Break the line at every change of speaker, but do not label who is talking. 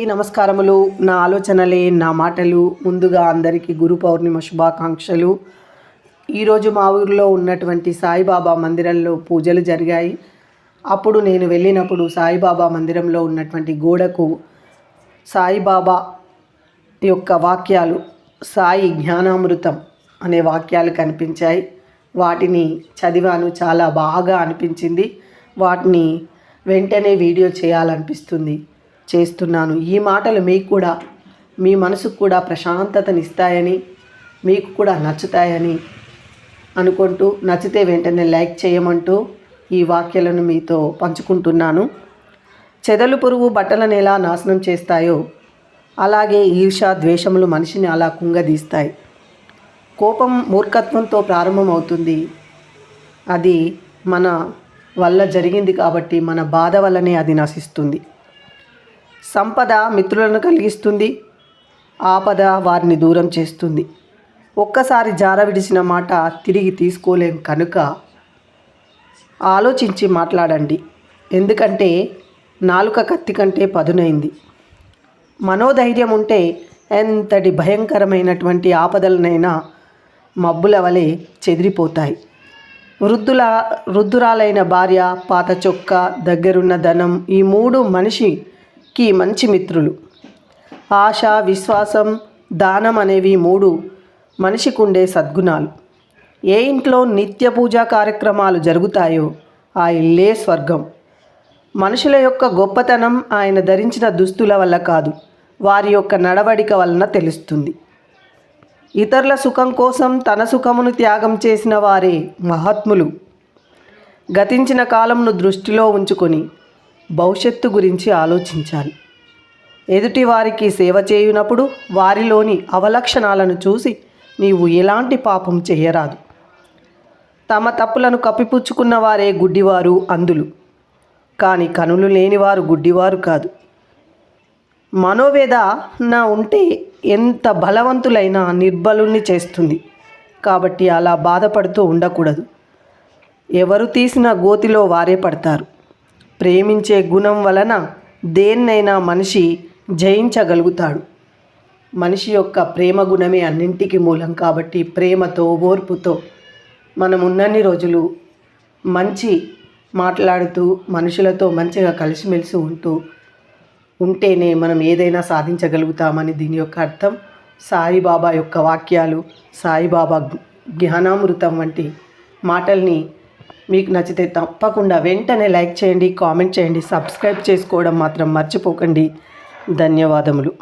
ఈ నమస్కారములు నా ఆలోచనలే నా మాటలు ముందుగా అందరికీ గురు పౌర్ణిమ శుభాకాంక్షలు. ఈరోజు మా ఊరిలో ఉన్నటువంటి సాయిబాబా మందిరంలో పూజలు జరిగాయి. అప్పుడు నేను వెళ్ళినప్పుడు సాయిబాబా మందిరంలో ఉన్నటువంటి గోడకు సాయిబాబా యొక్క వాక్యాలు సాయి జ్ఞానామృతం అనే వాక్యాలు కనిపించాయి. వాటిని చదివాను చాలా బాగా అనిపించింది. వాటిని వెంటనే వీడియో చేయాలనిపిస్తుంది. చేస్తున్నాను. ఈ మాటలు మీకు కూడా మీ మనసుకు కూడా ప్రశాంతతనిస్తాయని మీకు కూడా నచ్చుతాయని అనుకుంటూ నచ్చితే వెంటనే లైక్ చేయమంటూ ఈ వాక్యాలను మీతో పంచుకుంటున్నాను. చెదలు పురుగు బట్టలను ఎలా నాశనం చేస్తాయో అలాగే ఈర్ష ద్వేషములు మనిషిని అలా కుంగదీస్తాయి. కోపం మూర్ఖత్వంతో ప్రారంభమవుతుంది. అది మన వల్ల జరిగింది కాబట్టి మన బాధ వల్లనే అది నశిస్తుంది. సంపద మిత్రులను కలిగిస్తుంది. ఆపద వారిని దూరం చేస్తుంది. ఒక్కసారి జార విడిచిన మాట తిరిగి తీసుకోలేం కనుక ఆలోచించి మాట్లాడండి. ఎందుకంటే నాలుక కత్తి కంటే పదునైంది. మనోధైర్యం ఉంటే ఎంతటి భయంకరమైనటువంటి ఆపదలనైనా మబ్బుల వలె చెదిరిపోతాయి. వృద్ధుల వృద్ధురాలైన భార్య పాత చొక్క దగ్గరున్న ధనం ఈ మూడు మనిషి ఈ మంచి మిత్రులు. ఆశ విశ్వాసం దానం అనేవి మూడు మనిషికి ఉండే సద్గుణాలు. ఏ ఇంట్లో నిత్య పూజా కార్యక్రమాలు జరుగుతాయో ఆ ఇల్లే స్వర్గం. మనుషుల యొక్క గొప్పతనం ఆయన ధరించిన దుస్తుల వల్ల కాదు వారి యొక్క నడవడిక వలన తెలుస్తుంది. ఇతరుల సుఖం కోసం తన సుఖమును త్యాగం చేసిన వారే మహాత్ములు. గతించిన కాలంను దృష్టిలో ఉంచుకొని భవిష్యత్తు గురించి ఆలోచించాలి. ఎదుటి వారికి సేవ చేయునప్పుడు వారిలోని అవలక్షణాలను చూసి నీవు ఎలాంటి పాపం చేయరాదు. తమ తప్పులను కప్పిపుచ్చుకున్న వారే గుడ్డివారు అందులు. కానీ కనులు లేనివారు గుడ్డివారు కాదు. మనోవేదన ఉంటే ఎంత బలవంతులైనా నిర్బలుణ్ణి చేస్తుంది. కాబట్టి అలా బాధపడుతూ ఉండకూడదు. ఎవరు తీసిన గోతిలో వారే పడతారు. ప్రేమించే గుణం వలన దేన్నైనా మనిషి జయించగలుగుతాడు. మనిషి యొక్క ప్రేమ గుణమే అన్నింటికి మూలం కాబట్టి ప్రేమతో ఓర్పుతో మనం ఉన్నన్ని రోజులు మంచి మాట్లాడుతూ మనుషులతో మంచిగా కలిసిమెలిసి ఉంటూ ఉంటేనే మనం ఏదైనా సాధించగలుగుతామని దీని యొక్క అర్థం. సాయిబాబా యొక్క వాక్యాలు సాయిబాబా జ్ఞానామృతం వంటి మాటల్ని మీకు నచ్చితే తప్పకుండా వెంటనే లైక్ చేయండి కామెంట్ చేయండి సబ్స్క్రైబ్ చేసుకోవడం మాత్రం మర్చిపోకండి. ధన్యవాదములు.